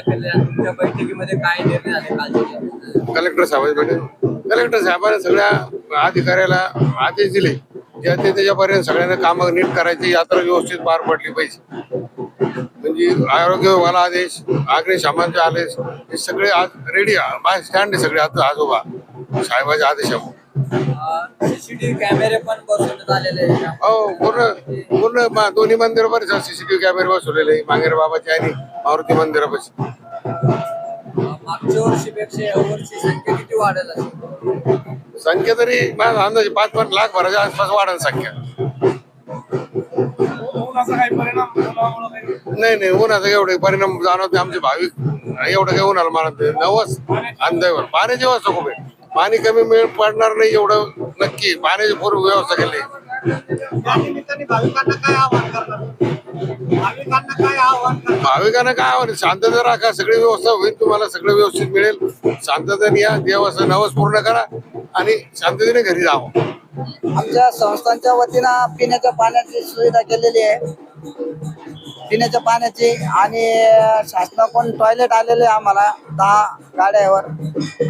केल्या तुमच्या बैठकीमध्ये? काय निर्णय झाले कालचे? कलेक्टर साहेब कलेक्टर साहेबांनी सगळ्या अधिकाऱ्याला आदेश दिले. ज्या ते त्याच्यापर्यंत सगळ्यांना कामं नीट करायची यात्रा व्यवस्थित पार पडली पाहिजे. म्हणजे आरोग्य विभागाला आदेश अग्निशमनचे आदेश हे सगळे आज रेडी बाय स्टँड सगळे आता आजोबा साहेबाच्या आदेशामुळे. सीसीटीव्ही कॅमेरे पण बसवण्यात आलेले आहे हो पूर्ण पूर्ण मा- दोन्ही सीसीटीव्ही कॅमेरे बसवलेले मांगेर बाबाचे आणि मारुती मंदिरापाशी. मागच्या वर्षीपेक्षा यावर्षी संख्या किती वाढेल अशी संख्या तरी माझा अंदाजे पाच पाच लाख भराच्या आसपास वाढेल संख्या. नाही नाही उन्हाचा एवढे परिणाम जाणवत नाही. आमचे भाविक एवढं काही उन्हाला मानत नाही. नवस अंधावर. पाण्याची व्यवस्था खूप आहे. पाणी कमी मिळ पडणार नाही एवढं. नक्की पाण्याची पूर्ण व्यवस्था केली. भाविकांना काय आवाहन करणार? भाविकांना काय आवाहन करणार? भाविकांना काय आव्हान? आहे? शांतता राखा सगळी व्यवस्था होईल तुम्हाला सगळं व्यवस्थित मिळेल. शांततेने या देवाचं नवस पूर्ण करा आणि शांततेने घरी जावं. आमच्या संस्थांच्या वतीनं पिण्याच्या पाण्याची सुविधा केलेली आहे. पिण्याच्या पाण्याची आणि शासनाकडून टॉयलेट आलेले आम्हाला दहा गाड्यावर.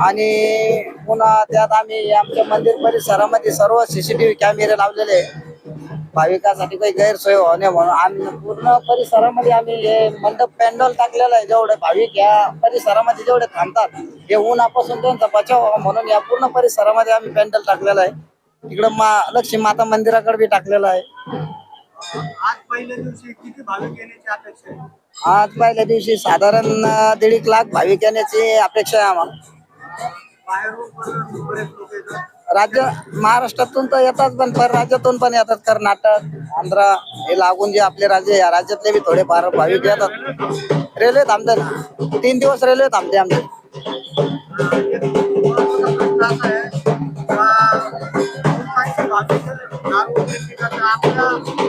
आणि पुन्हा त्यात आम्ही आमच्या मंदिर परिसरामध्ये सर्व सीसीटीव्ही कॅमेरे लावलेले आहे भाविकासाठी काही गैरसोय होऊ नये म्हणून आम्ही पूर्ण परिसरामध्ये आम्ही हे मंडप पॅन्डॉल टाकलेलं आहे. जेवढे भाविक या परिसरामध्ये जेवढे थांबतात हे उन्हापासून त्यांचा बचाव व्हावा म्हणून या पूर्ण परिसरामध्ये आम्ही पॅन्डल टाकलेलं आहे. इकडं मा लक्ष्मी माता मंदिराकडे बी टाकलेलं आहे. आज पहिल्या दिवशी किती भाविक येण्याची अपेक्षा आहे? आज पहिल्या दिवशी साधारण अं, दीड एक लाख भाविक येण्याची अपेक्षा आहे आम्हाला. बाहेरून पण बरेच लोक येतात. राज्य महाराष्ट्रातून तर येतात पण परराज्यातून पण येतात. कर्नाटक आंध्र हे लागून जे आपले राज्य आहे, या राज्यातले बी थोडेफार भाविक येतात. रेल्वे थांबते ना. तीन दिवस रेल्वे थांबते आमची. एक महत्त्वाचा प्रश्न असा आहे का काही भाविक दारू वगैरे पितात तर आपल्या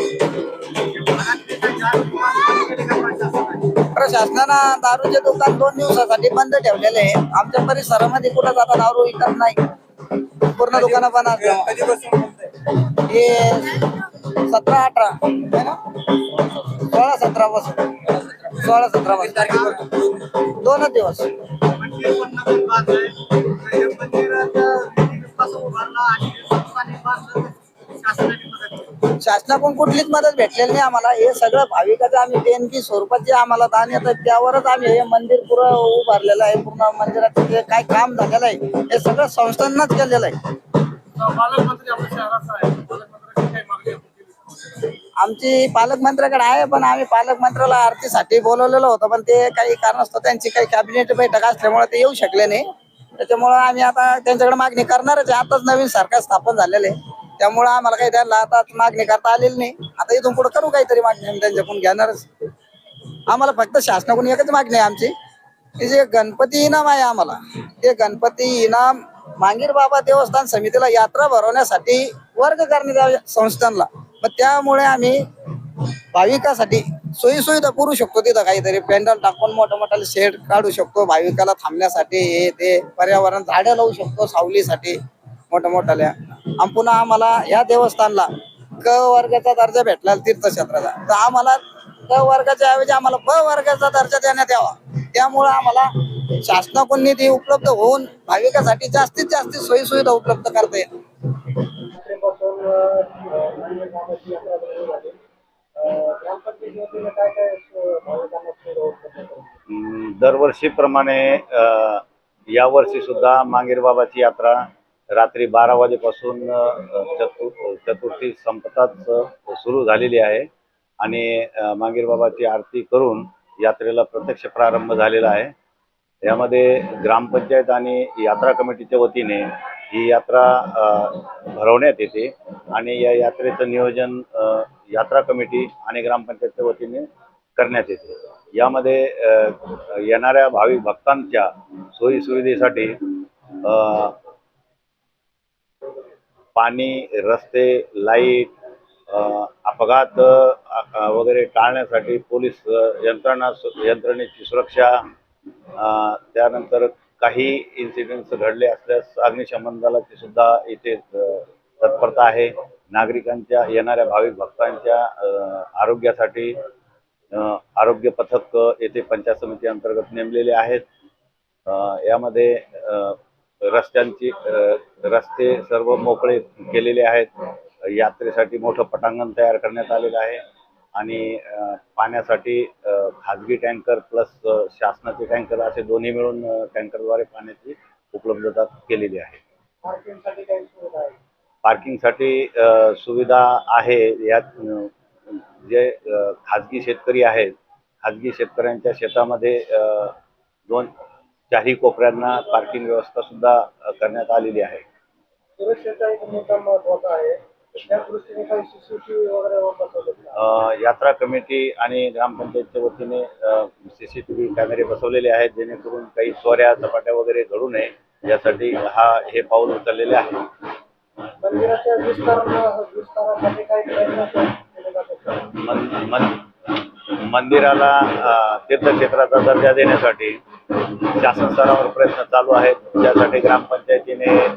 प्रशासनानं दारूचे दुकान दोन दिवसासाठी बंद ठेवलेले आहे. आमच्या परिसरामध्ये कुठं जाता दारू विकत नाही. पूर्ण दुकानं पण. कधीपासून? हे सतरा अठरा. है ना? सोळा सतरा पासून. सोळा सतरा पासून. दोनच दिवस. शासनाने शासनाकडून कुठलीच मदत भेटलेली नाही आम्हाला. हे सगळं भाविकाचं आम्ही देणगी स्वरूपात जे आम्हाला दान येतं त्यावरच आम्ही हे मंदिर पुरं उभारलेलं आहे. पूर्ण मंदिराचं जे काय काम झालेलं आहे हे सगळं संस्थांनाच केलेलं आहे. पालकमंत्री आपल्या शहराचा आहे. पालकमंत्र्यांची काही मागणी आपण केली आमची पालकमंत्र्याकडे आहे पण आम्ही पालकमंत्र्याला आरतीसाठी बोलवलेलं होतं पण ते काही कारणास्तव त्यांची काही कॅबिनेट बैठक असल्यामुळे ते येऊ शकले नाही. त्याच्यामुळे आम्ही आता त्यांच्याकडे मागणी करणारच आहे. आताच नवीन सरकार स्थापन झालेलं आहे. त्यामुळे आम्हाला काही त्यांना आता मागणी करता आलेली नाही. आता इथून पुढे करू काहीतरी मागणी आम्ही त्यांच्याकडून घेणारच. आम्हाला फक्त शासनाकडून एकच मागणी आहे आमची की जे गणपती इनाम आहे आम्हाला ते गणपती इनाम मांगीर बाबा देवस्थान समितीला यात्रा भरवण्यासाठी वर्ग करण्यात यावे संस्थांना मग त्यामुळे आम्ही भाविकासाठी सोयीसुविधा करू शकतो तिथं काहीतरी. पेंडल टाकून मोठं मोठं शेड काढू शकतो. भाविकाला थांबण्यासाठी हे ते पर्यावरण झाडं लावू शकतो सावलीसाठी. मोठ्या मोठ्याल्या आणि पुन्हा आम्हाला या देवस्थानला क वर्गाचा दर्जा भेटला तीर्थक्षेत्राचा तर आम्हाला क वर्गाच्या ऐवजी आम्हाला ब वर्गाचा दर्जा देण्यात यावा त्यामुळं आम्हाला शासनाकडून निधी उपलब्ध होऊन भाविकासाठी जास्तीत जास्त सोयी सुविधा उपलब्ध करता येईल दरवर्षीप्रमाणे यावर्षी सुद्धा मांगीर बाबाची यात्रा रात्री बारा वाजेपासून अ, चतु चतुर्थी संपताच सुरू झालेली आहे. आणि अ, मांगीर बाबाची आरती करून यात्रेला प्रत्यक्ष प्रारंभ झालेला आहे. यामध्ये ग्रामपंचायत आणि यात्रा कमिटीच्या वतीने ही यात्रा अ, भरवण्यात येते. आणि या यात्रेचं नियोजन यात्रा कमिटी आणि ग्रामपंचायतच्या वतीने करण्यात येते. यामध्ये येणाऱ्या भाविक भक्तांच्या सोयीसुविधेसाठी अ, पाणी रस्ते लाइट अपघात वगैरे टाळण्यासाठी पोलीस यंत्रणा सु- यंत्रणेची सुरक्षा त्यानंतर काही इन्सिडेंट्स घडले असल्यास अग्निशमन दलाची सुद्धा इथे तत्परता आहे. नागरिकांच्या येणाऱ्या भाविक भक्तांच्या आरोग्यासाठी आरोग्य पथक येथे पंचायत समिती अंतर्गत नेमलेले आहेत. यामध्ये रस्त्यांची रस्ते सर्व मोकळे केलेले आहेत. यात्रेसाठी मोठं पटांगण तयार करण्यात आलेलं आहे. आणि पाण्यासाठी खाजगी टँकर प्लस शासनाचे टँकर असे दोन्ही मिळून टँकरद्वारे पाण्याची उपलब्धता केलेली आहे. पार्किंगसाठी सुविधा आहे अ, सुविधा आहे. यात जे खाजगी शेतकरी आहेत खाजगी शेतकऱ्यांच्या शेतामध्ये दोन चारही कोपऱ्यांना पार्किंग व्यवस्था सुद्धा करण्यात आलेली आहे. सुरक्षेचा एक मोठा महत्त्वाचा सीसीटीव्ही यात्रा कमिटी आणि ग्रामपंचायतच्या वतीने सी सी टी व्ही कॅमेरे बसवलेले आहेत जेणेकरून काही चोऱ्या चपाट्या वगैरे घडू नये. यासाठी हा हे पाऊल उचललेले आहे. मंदिराच्या विस्तार विस्तारासाठी काही प्रयत्न मंदिराला तीर्थक्षेत्राचा दर्जा देण्यासाठी शासन स्तरावर प्रयत्न चालू आहेत. त्यासाठी ग्रामपंचायतीने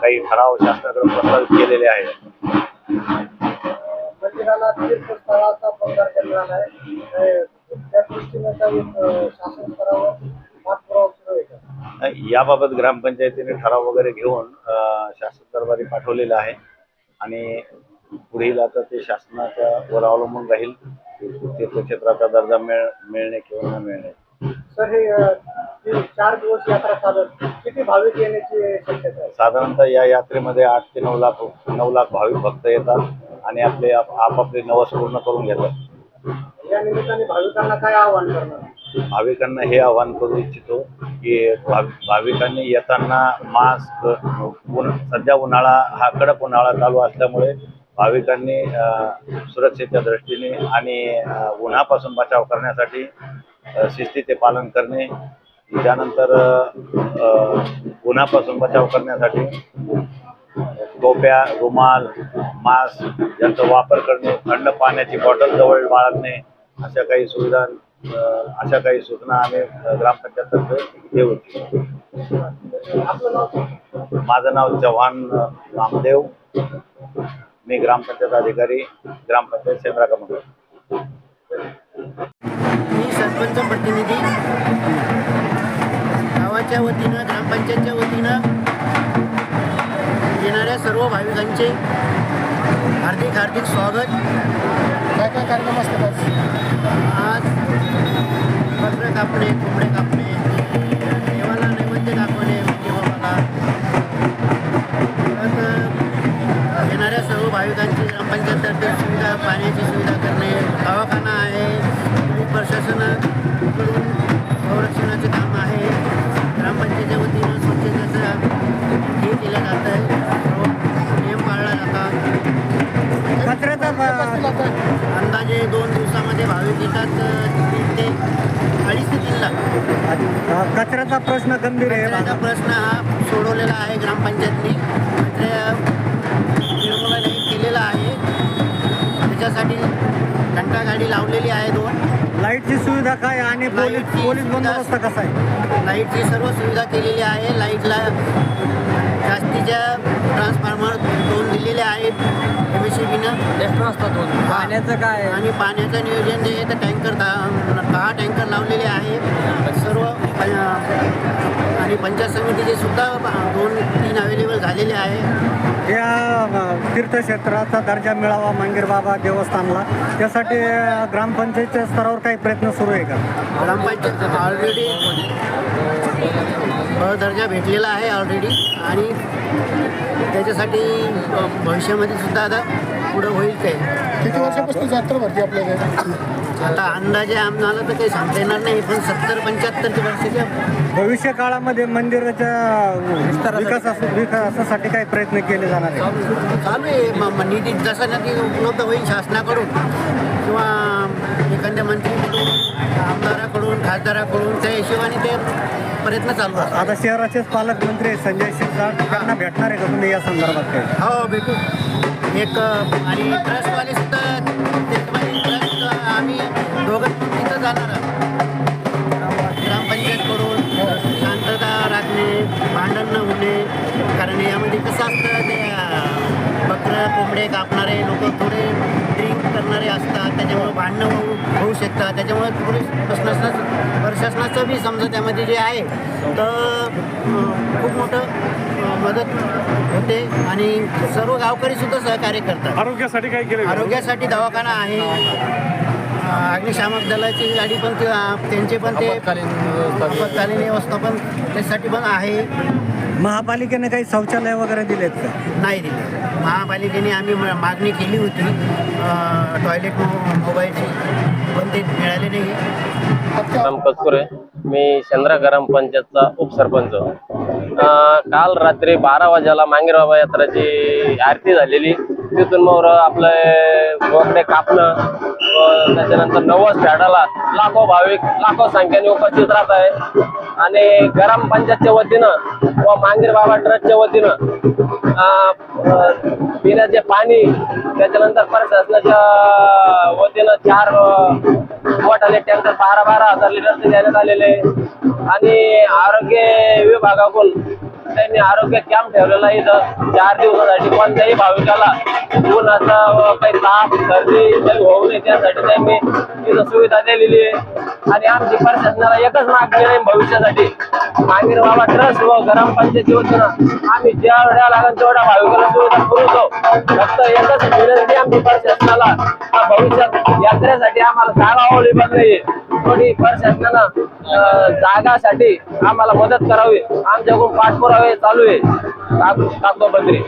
काही ठराव शासनाकडे प्रस्तावित केलेले आहेत. मंदिराला तीर्थस्थळाचा दर्जा मिळाला आहे. अं, त्या दृष्टीने काही अं, शासन स्तरावर पाठपुरावा सुरू आहे का? याबाबत ग्रामपंचायतीने ठराव वगैरे घेऊन शासन दरबारी पाठवलेलं आहे. आणि पुढील आता ते शासनाच्या वर अवलंबून राहील. तीर्थक्षेत्राचा दर्जा मिळ मिळणे किंवा न मिळणे. सर हे अं, चार दिवस यात्रा चालत किती भाविक येण्याची शक्यता आहे? साधारणतः या यात्रेमध्ये आठ ते नऊ लाख नऊ लाख भाविक भक्त येतात आणि आपले आप- आपापले नवस पूर्ण करून घेतात. या निमित्ताने भाविकांना काय आवाहन करणार? भाविकांना हे आवाहन करू इच्छितो की भाव भाविकांनी येताना मास्क सध्या उन्हाळा हा कडक उन्हाळा चालू असल्यामुळे भाविकांनी सुरक्षेच्या दृष्टीने आणि उन्हापासून बचाव करण्यासाठी शिस्तीचे पालन करणे त्यानंतर उन्हापासून बचाव करण्यासाठी टोप्या रुमाल मास्क यांचा वापर करणे थंड पाण्याची बॉटल जवळ बाळगणे अशा काही सुविधा अशा काही सूचना आम्ही ग्रामपंचायतर्फे देऊ माझं नाव चव्हाण रामदेव नामदेव. मी ग्रामपंचायत अधिकारी ग्रामपंचायत सेंद्राका मी सरपंच प्रतिनिधी. गावाच्या वतीनं ग्रामपंचायतच्या वतीनं येणाऱ्या सर्व भाविकांचे हार्दिक हार्दिक स्वागत. काय काय कार्यक्रम असतात आज दोन दिवसामध्ये भाविक येतात तीन ते अडीच ते तीन लाख. कचऱ्याचा प्रश्न गंभीर कचऱ्याचा प्रश्न हा सोडवलेला आहे ग्रामपंचायतनी. कचऱ्या निर्मूलन हे केलेलं आहे. त्याच्यासाठी घंटा गाडी लावलेली आहे दोन. लाईटची सुविधा काय आणि पोलीस लाईटची पोलीस सुविधा- बंदोबस्त कसा आहे? लाईटची सर्व सुविधा केलेली आहे. लाईटला जास्तीच्या ट्रान्सफॉर्मर दोन दिलेले आहेत एम एस सी बीनं लेफ्ट वाजता दोन. पाण्याचं काय? आहे? आणि पाण्याचं नियोजन जे आहे तर टँकर दहा दहा टँकर लावलेले आहे सर्व अं, आणि पंचायत समितीचे सुद्धा दोन तीन अवेलेबल झालेले आहे या तीर्थक्षेत्राचा दर्जा मिळावा मंगीर बाबा देवस्थानला. त्यासाठी ग्रामपंचायतच्या स्तरावर काही प्रयत्न सुरू आहे का? ग्रामपंचायत ऑलरेडी दर्जा भेटलेला आहे ऑलरेडी आणि त्याच्यासाठी भविष्यामध्ये सुद्धा आता पुढं होईल ते. किती वर्षापासून यात्रा भरती आपल्याकडे? आता अंदाजे आम्हाला तर काही सांगता येणार नाही पण सत्तर पंच्याहत्तर वर्षाच्या भविष्य काळामध्ये मंदिराच्या विकासा विकासासाठी काही प्रयत्न केले जाणार आहे चालू आहे. म- म- निधी जसा निधी उपलब्ध होईल शासनाकडून किंवा एखाद्या मंत्रीकडून आमदाराकडून खासदाराकडून त्या हिशोबाने ते प्रयत्न चालू असतात आता शहराचेच पालकमंत्री आहेत संजय शिरसाट त्यांना भेटणार आहे का तुम्ही या संदर्भात काही? हो भेटू. एक अ, आणि ट्रस्टवाले सुद्धा भांडणं होऊ होऊ शकतात. त्याच्यामुळे पोलीस प्रशासनाचं प्रशासनाचं बी समजा त्यामध्ये जे आहे तर खूप मोठं मदत होते आणि सर्व गावकरी सुद्धा सहकार्य करतात. आरोग्यासाठी काय केलं? आरोग्यासाठी दवाखाना आहे. अग्निशामक दलाची गाडी पण त्यांचे पण ते आपत्कालीन व्यवस्था. पण त्यासाठी पण आहे. महापालिकेने काही शौचालय वगैरे दिलेत का? नाही दिले महापालिकेने आम्ही मागणी केली होती टॉयलेट मोबाईलची पण ते मिळाले नाही. राम कचकुरे मी चंद्रा ग्रामपंचायतचा उपसरपंच. काल रात्री बारा वाजेला मांगीर बाबा यात्राची आरती झालेली. तिथून मोर आपलं बोकडे कापणं व त्याच्यानंतर नवस फेडाला लाखो भाविक लाखो संख्येने उपस्थित राहत आहे. आणि ग्रामपंचायतच्या वतीनं व मांगीर बाबा ट्रस्टच्या वतीनं पिण्याचे पाणी त्याच्यानंतर प्रशासनाच्या वतीनं चार अं, मोठाले टँकर बारा बारा हजार लिटरचे देण्यात आलेले. आणि आरोग्य विभागाकडून त्यांनी आरोग्य कॅम्प ठेवलेला आहे. इथं चार दिवसासाठी कोणत्याही भाविकाला उन्हाचा काही ताप सर्दी काही होऊ नये त्यासाठी त्यांनी तिथं सुविधा दिलेली आहे. आणि आमची प्रशासनाला एकच मागणी आहे भविष्यासाठी. मागीर बाबा ट्रस्ट व ग्रामपंचायती योजना आम्ही जेवढ्या लागेल तेवढ्या भाविकाला सुविधा पुरवतो फक्त एकच विनंती आमची प्रशासनाला भविष्यात यात्रेसाठी आम्हाला जागा पण नाहीये थोडी प्रशासनानं जागासाठी आम्हाला मदत करावी. आमच्याकडून पाठपुरावे चालू आहे. काग- कागदोपत्री